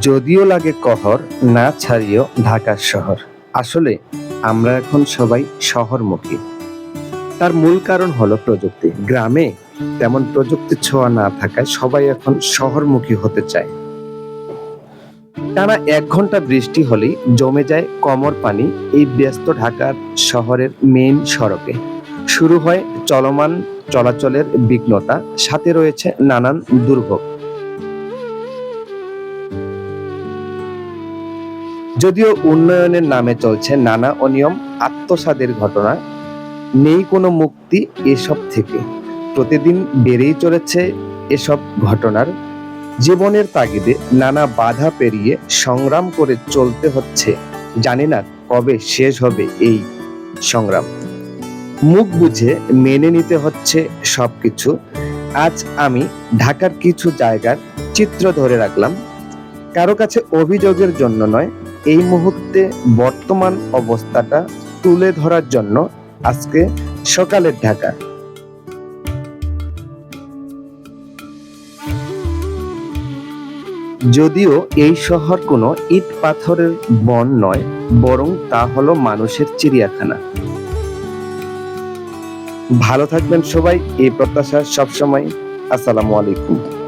যদিও লাগে কহর, না ছাড়িও ঢাকার শহর। আসলে আমরা এখন সবাই শহরমুখী। তার মূল কারণ হলো প্রযুক্তি। গ্রামে তেমন প্রযুক্তির ছোঁয়া না থাকায় সবাই এখন শহরমুখী হতে চায়। টানা এক ঘণ্টা বৃষ্টি হলেই জমে যায় কমর পানি এই ব্যস্ত ঢাকার শহরের মেইন সড়কে। শুরু হয় চলমান চলাচলের বিঘ্নতা, সাথে রয়েছে নানান দুর্ভোগ। যদিও উন্নয়নের নামে চলছে নানা অনিয়ম, আত্মসাদের ঘটনা, নেই কোনো মুক্তি এসব থেকে। প্রতিদিন বেড়েই চলেছে এসব ঘটনার। জীবনের তাগিদে নানা বাধা পেরিয়ে সংগ্রাম করে চলতে হচ্ছে। জানি না কবে শেষ হবে এই সংগ্রাম। মুখ বুঝে মেনে নিতে হচ্ছে সবকিছু। আজ আমি ঢাকার কিছু জায়গার চিত্র ধরে রাখলাম। কারও কাছে অভিযোগের জন্য নয়, এই মুহূর্তে বর্তমান অবস্থাটা তুলে ধরার জন্য আজকে সকালের ঢাকা। যদিও এই শহর কোনো ইট পাথরের বন নয়, বরং তা হলো মানুষের চিড়িয়াখানা। ভালো থাকবেন সবাই, এই প্রত্যাশা সবসময়। আসসালামু আলাইকুম।